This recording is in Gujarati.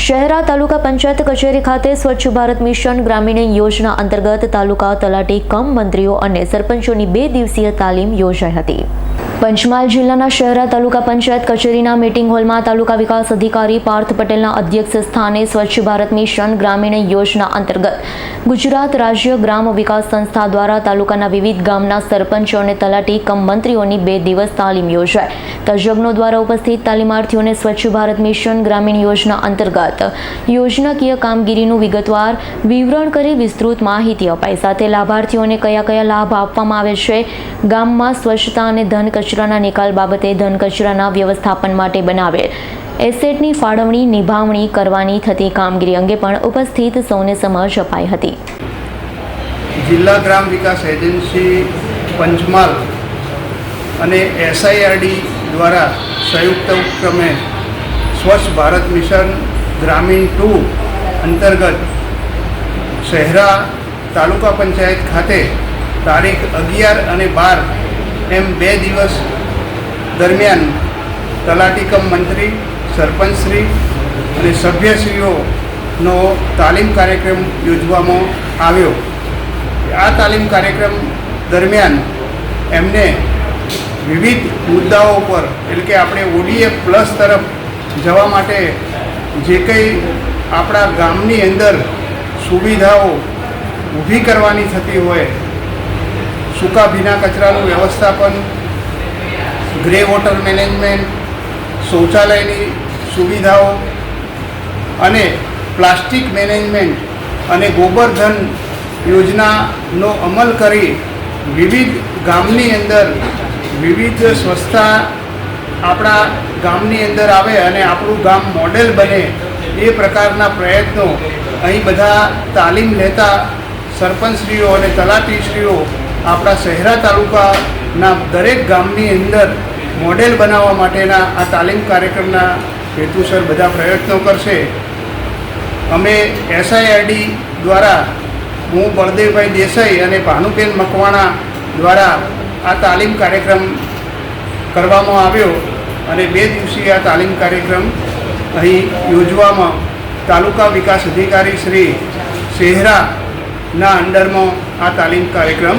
શહેરા તાલુકા પંચાયત કચેરી ખાતે સ્વચ્છ ભારત મિશન ગ્રામીણ યોજના અંતર્ગત તાલુકા તલાટી કમ મંત્રીઓ અને સરપંચોની બે દિવસીય તાલીમ યોજાઈ હતી. પંચમહાલ જિલ્લાના શહેરા તાલુકા પંચાયત કચેરીના મીટિંગ હોલમાં તાલુકા વિકાસ અધિકારી પાર્થ પટેલના અધ્યક્ષ સ્થાને સ્વચ્છ ભારત મિશન ગ્રામીણ યોજના અંતર્ગત ગુજરાત રાજ્ય ગ્રામ વિકાસ સંસ્થા દ્વારા તાલુકાના વિવિધ ગામના સરપંચો અને તલાટી કમ મંત્રીઓની બે દિવસ તાલીમ યોજાઈ તજજ્ઞો દ્વારા ઉપસ્થિત તાલીમાર્થીઓને સ્વચ્છ ભારત મિશન ગ્રામીણ યોજના અંતર્ગત યોજનાકીય કામગીરીનું વિગતવાર વિવરણ કરી વિસ્તૃત માહિતી અપાઈ. સાથે લાભાર્થીઓને કયા કયા લાભ આપવામાં આવે છે? ગામમાં સ્વચ્છતા અને ધન કચરાના નિકાલ બાબતે ધન કચરાના વ્યવસ્થાપન માટે બનાવેલ એસેટની ફાળવણી, નિભાવણી કરવાની થતી કામગીરી અંગે પણ ઉપસ્થિત સૌને સમજ અપાઈ હતી. જિલ્લા ગ્રામ વિકાસ એજન્સી પંચમહાલ અને એસઆઈઆરડી દ્વારા સંયુક્ત ઉપક્રમે સ્વચ્છ ભારત મિશન ગ્રામીણ ટુ અંતર્ગત શહેરા તાલુકા પંચાયત ખાતે તારીખ અગિયાર અને બાર એમ બે દિવસ દરમિયાન તલાટીકમ મંત્રી, સરપંચશ્રી અને સભ્યશ્રીઓનો તાલીમ કાર્યક્રમ યોજવામાં આવ્યો. આ તાલીમ કાર્યક્રમ દરમિયાન એમને વિવિધ મુદ્દાઓ પર, એટલે કે આપણે ઓડીએ પ્લસ તરફ જવા માટે જે કંઈ આપણા ગામની અંદર સુવિધાઓ ઊભી કરવાની થતી હોય સૂકા ભીના કચરાનું વ્યવસ્થાપન, ગ્રે વોટર મેનેજમેન્ટ, શૌચાલયની સુવિધાઓ અને પ્લાસ્ટિક મેનેજમેન્ટ અને ગોબરધન યોજનાનો અમલ કરી વિવિધ ગામની અંદર વિવિધ સ્વચ્છતા આપણા ગામની અંદર આવે અને આપણું ગામ મોડેલ બને એ પ્રકારના પ્રયત્નો અહીં બધા તાલીમ લેતા સરપંચશ્રીઓ અને તલાટીશ્રીઓ આપણા શહેરા તાલુકાના દરેક ગામની અંદર મોડેલ બનાવવા માટેના આ તાલીમ કાર્યક્રમના હેતુસર બધા પ્રયત્નો કરશે. અમે એસઆઈઆરડી દ્વારા હું બળદેવભાઈ દેસાઈ અને ભાનુબેન મકવાણા દ્વારા આ તાલીમ કાર્યક્રમ કરવામાં આવ્યો અને બે દિવસીય આ તાલીમ કાર્યક્રમ અહીં યોજવામાં તાલુકા વિકાસ અધિકારી શ્રી શેહરાના અંડરમાં આ તાલીમ કાર્યક્રમ